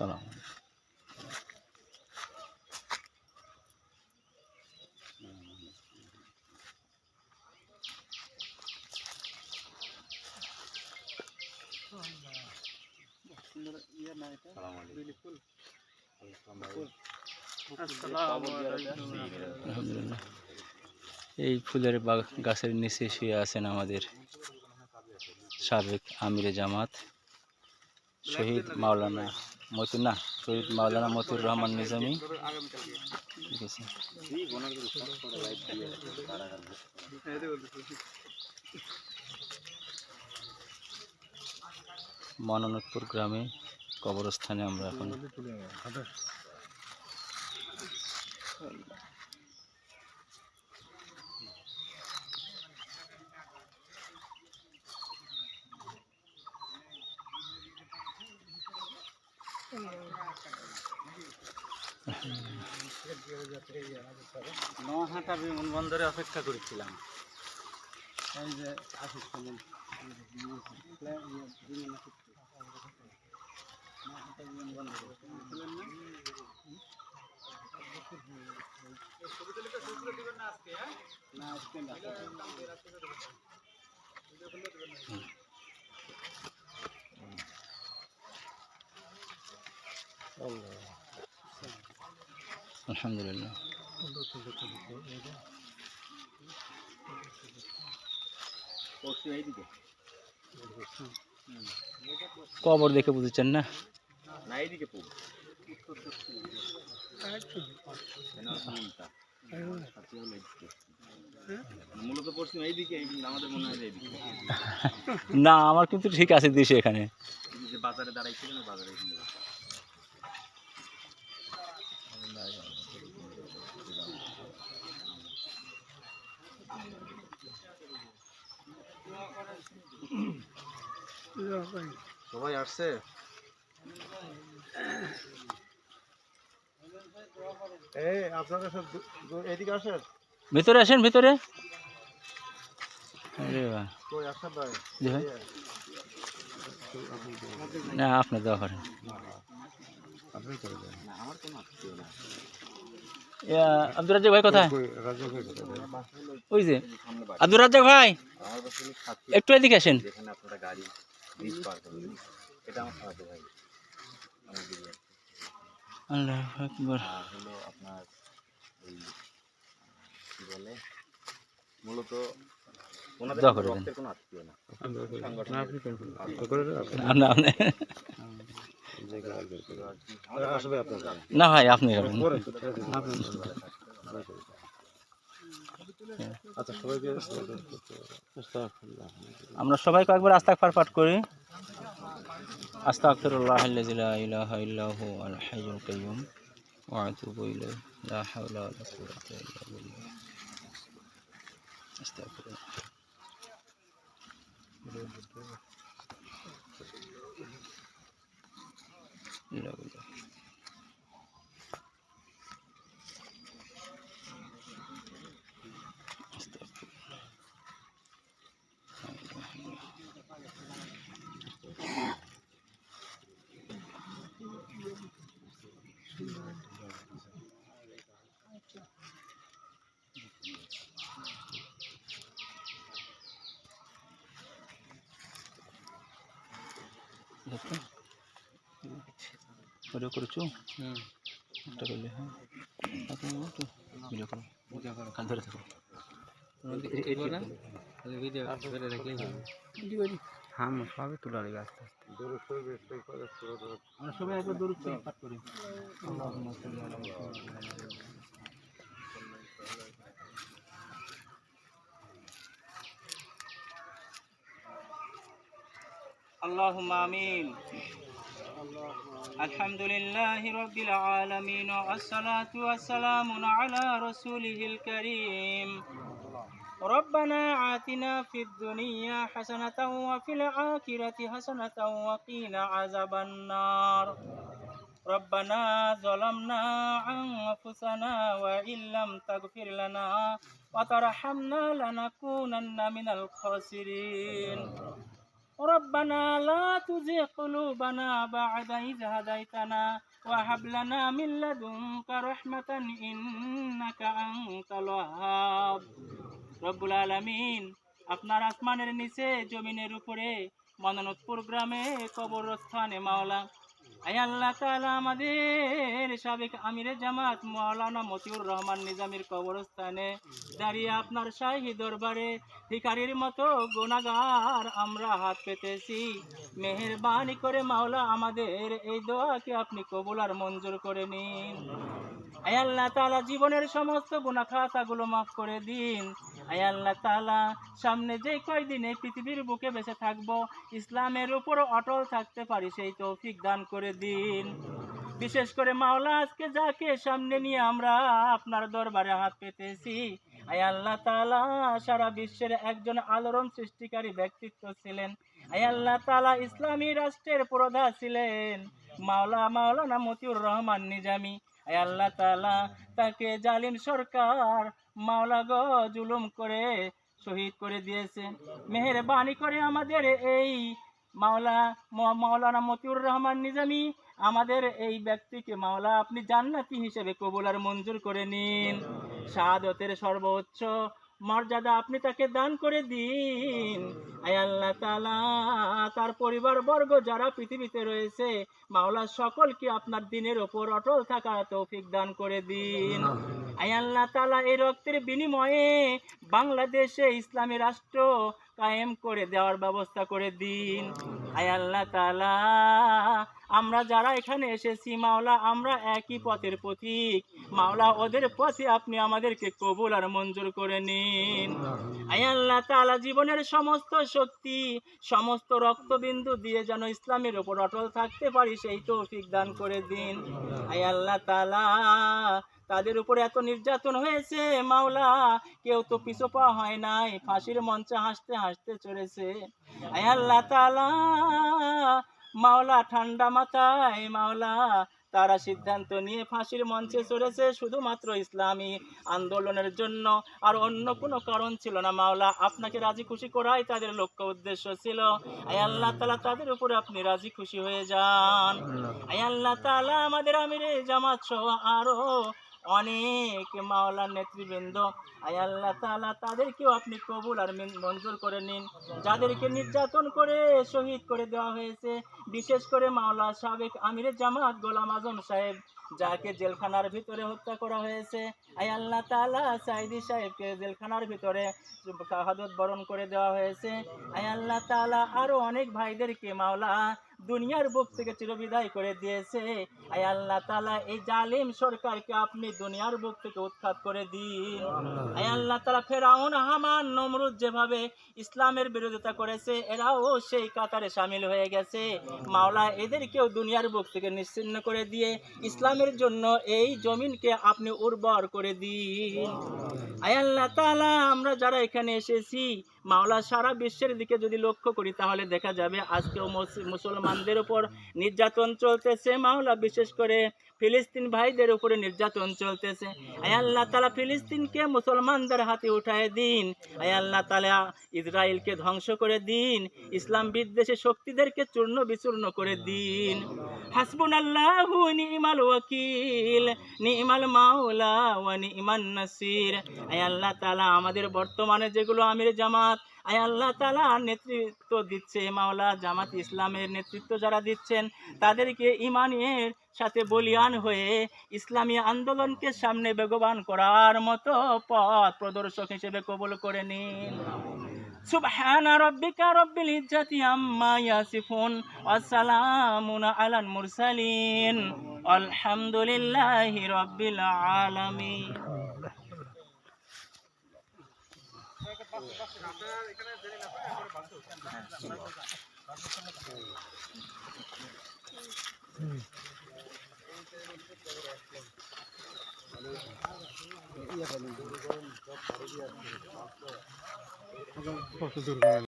সালাম আলহামদুলিল্লাহ এই ফুলের গাছের নিচে শুয়ে আছেন আমাদের সাবেক আমিরে জামাত শহীদ মাওলানা মতিউর না শহীদ মাওলানা মতিউর রহমান নিজামী। ঠিক আছে। মনোনতপুর গ্রামে কবরস্থানে আমরা এখন নহাটা বিমানবন্দরে অপেক্ষা করেছিলাম। এই যে আসিস কেমন না আজকে না আলহামদুলিল্লাহ। কবর দেখে বুঝেছেন না? না, আমার কিন্তু ঠিক আছে দিশে এখানে। বাজারে দাঁড়াইছিলেন বাজারে সবাই আসছে? এই আপনারা সব এদিকে আসেন। ভিতরে আসেন ভিতরে। না আপনি দেওয়া করেন। আব্দুর রাজ্জাক ভাই কোথায়? কথা ওই যে আব্দুর রাজ্জাক ভাই। একটু এদিকে আসেন। গাড়ি ব্রিজ পার এটা আমার খাওয়াতে ভাই আমার আছে। আল্লাহ আকবার। হলো আপনার ওই কি বলে? মূলত ওনাদের। রক্তের কোনো আত্মীয় না। না, ভাই আপনি আমরা সবাই কয়েকবার আস্তাগফার পাঠ করি। আস্তাগফিরুল্লাহ আল্লাযী লা ইলাহা ইল্লা হু আল হাইয়ুল কাইয়্যুম। ওয়া আতুবু ইলাইহি। লা হাওলা ওয়া লা কুওয়াতা ইল্লা বিল্লাহ। আস্তাগফিরুল্লাহ। ইল্লা ভিডিও করেছ? একটা করলে হ্যাঁ। ভিডিও করো। কাল ধরে থাকো। হ্যাঁ সবই তোলা লাগবে আস্তে আস্তে। আমরা সবাই একবার দূর পাঠ করি। اللهم آمين. الحمد لله رب العالمين والصلاة والسلام على رسوله الكريم. ربنا آتنا في الدنيا حسنة وفي الآخرة حسنة وقنا عذاب النار. ربنا ظلمنا أنفسنا وإن لم تغفر لنا وترحمنا لنكونن من الخاسرين. ربنا لا تزغ قلوبنا بعد إذ هديتنا وهب لنا من لدنك رحمة إنك أنت الوهاب রব্বুল আলামিন আপনার আসমানের নিচে জমিনের উপরে মনোনতপুর গ্রামে কবরস্থানে মাওলা আয় আল্লাহ তাআলা আমাদের সাবেক আমিরে জামাত মাওলানা মতিউর রহমান নিজামীর কবরস্থানে দাঁড়িয়ে আপনার শাহী দরবারে ভিখারির মতো গুনাহগার আমরা হাত পেতেছি। মেহেরবানি করে মাওলা আমাদের এই দোয়াকে আপনি কবুল আর মঞ্জুর করে নিন। আয় আল্লাহ তাআলা জীবনের সমস্ত গুনাহ খাতাগুলো মাফ করে দিন। আয় আল্লাহ তাআলা সামনে যে কয়দিন পৃথিবীর বুকে বেঁচে ইসলামের অটল থাকতে পারি, সেই তৌফিক দান করে দিন। বিশেষ করে মাওলা আজকে যাকে সামনে নিয়ে আমরা আপনার দরবারে হাত পেতেছি আয় আল্লাহ তাআলা, সারা বিশ্বের একজন আলোড়ন সৃষ্টিকারী ব্যক্তিত্ব ছিলেন। আয় আল্লাহ তাআলা, ইসলামী রাষ্ট্রের প্রধা ছিলেন মাওলা মাওলানা মতিউর রহমান নিজামী। আল্লাহ তালা তাকে জালিম সরকার মাওলা গ জুলুম করে শহীদ করে দিয়েছে মেহরবানি করে আমাদের এই মাওলা মাওলানা মতিউর রহমান নিজামী আমাদের এই ব্যক্তিকে মাওলা, আপনি জান্নাতি হিসেবে কবুল আর মঞ্জুর করে নিন। শাহাদতের সর্বোচ্চ মর্যাদা আপনি তাকে দান করে দিন। আল্লাহ তাআলা, তার পরিবার বর্গ যারা পৃথিবীতে রয়েছে, মাওলা সকলকে আপনার দিনের ওপর অটল থাকার তৌফিক দান করে দিন। আয় আল্লাহ তাআলা, এই রক্তের বিনিময়ে বাংলাদেশে ইসলামী রাষ্ট্র কায়েম করে দেওয়ার ব্যবস্থা করে দিন। আয় আল্লাহ তাআলা আমরা যারা এখানে এসেছি মাওলা আমরা একই পথের পথিক মাওলা ওদের পথে আপনি আমাদেরকে কবুল আর মঞ্জুর করে নিন। আয় আল্লাহ তাআলা জীবনের সমস্ত শক্তি সমস্ত রক্তবিন্দু দিয়ে যেন ইসলামের ওপর অটল থাকতে পারি সেই তৌফিক দান করে দিন। আয় আল্লাহ তাআলা তাদের উপরে এত নির্যাতন হয়েছে মাওলা। কেউ তো পিছু পা হয় নাই ফাঁসির মঞ্চে হাসতে হাসতে চলেছে। আল্লাহ তাআলা মাওলা ঠান্ডা মাথায় মাওলা। তারা সিদ্ধান্ত নিয়ে ফাঁসির মঞ্চে চড়েছে শুধুমাত্র ইসলামী আন্দোলনের জন্য। আর অন্য কোনো কারণ ছিল না মাওলা। আপনাকে রাজি খুশি করাই তাদের লক্ষ্য উদ্দেশ্য ছিল। আয় আল্লাহ তালা তাদের উপরে আপনি রাজি খুশি হয়ে যান। আয় আল্লাহ তালা আমাদের আমিরে জামাত সহ আরও অনেক মাওলার নেতৃবৃন্দ। আয় আল্লাহ তাআলা তাদেরকেও আপনি কবুল আর মঞ্জুর করে নিন। যাদেরকে নির্যাতন করে শহীদ করে দেওয়া হয়েছে, বিশেষ করে মাওলা সাবেক আমিরে জামাত গোলাম আজম সাহেব, যাকে জেলখানার ভিতরে হত্যা করা হয়েছে। আয় আল্লাহ তাআলা সাইদি সাহেবকে জেলখানার ভিতরে শাহাদত বরণ করে দেওয়া হয়েছে। আয় আল্লাহ তাআলা আরও অনেক ভাইদেরকে মাওলা দুনিয়ার বুক থেকে চিরবিদায় করে দিয়েছে। আয় আল্লাহ তাআলা এই জালিম সরকারকে আপনি দুনিয়ার বুক থেকে উৎখাত করে দিন। আয় আল্লাহ তাআলা ফেরাউন হামান নমরুদ যেভাবে ইসলামের বিরোধিতা করেছে এরাও সেই কাতারে সামিল হয়ে গেছে। মাওলা এদেরকেও দুনিয়ার বুক থেকে নিশ্চিন্ন করে দিয়ে ইসলামের জন্য এই জমিনকে আপনি উর্বর করে দিন। আয় আল্লাহ তাআলা আমরা যারা এখানে এসেছি মাওলা, সারা বিশ্বের দিকে যদি লক্ষ্য করি, তাহলে দেখা যাবে আজকেও মুসলমানদের উপর নির্যাতন চলতেছে মাওলা, বিশেষ করে ফিলিস্তিন ভাইদের উপরে নির্যাতন চলতেছে। আয় আল্লাহ তালা ফিলিস্তিনকে মুসলমানদের হাতে উঠায় দিন। আয় আল্লাহ তালা ইসরায়েলকে ধ্বংস করে দিন। ইসলাম বিদ্বেষী শক্তিদেরকে চূর্ণ বিচূর্ণ করে দিন। হাসবুন আল্লাহ নিমাল ওয়াকিল, নিমাল মাওলা ওয়া নিমান নাসির। আয় আল্লাহ তাআলা আমাদের বর্তমানে যেগুলো আমির জামাত আয় আল্লাহ তাআলা নেতৃত্ব দিচ্ছে মাওলা জামাত ইসলামের নেতৃত্ব যারা দিচ্ছেন তাদেরকে ইমানের সাথে বলিয়ান হয়ে ইসলামী আন্দোলনকে সামনে বেগবান করার মতো পথ প্রদর্শক হিসেবে কবুল করে নিন سبحان ربك رب العزة عما يصفون وسلام على المرسلين الحمد لله رب العالمين দুর্গম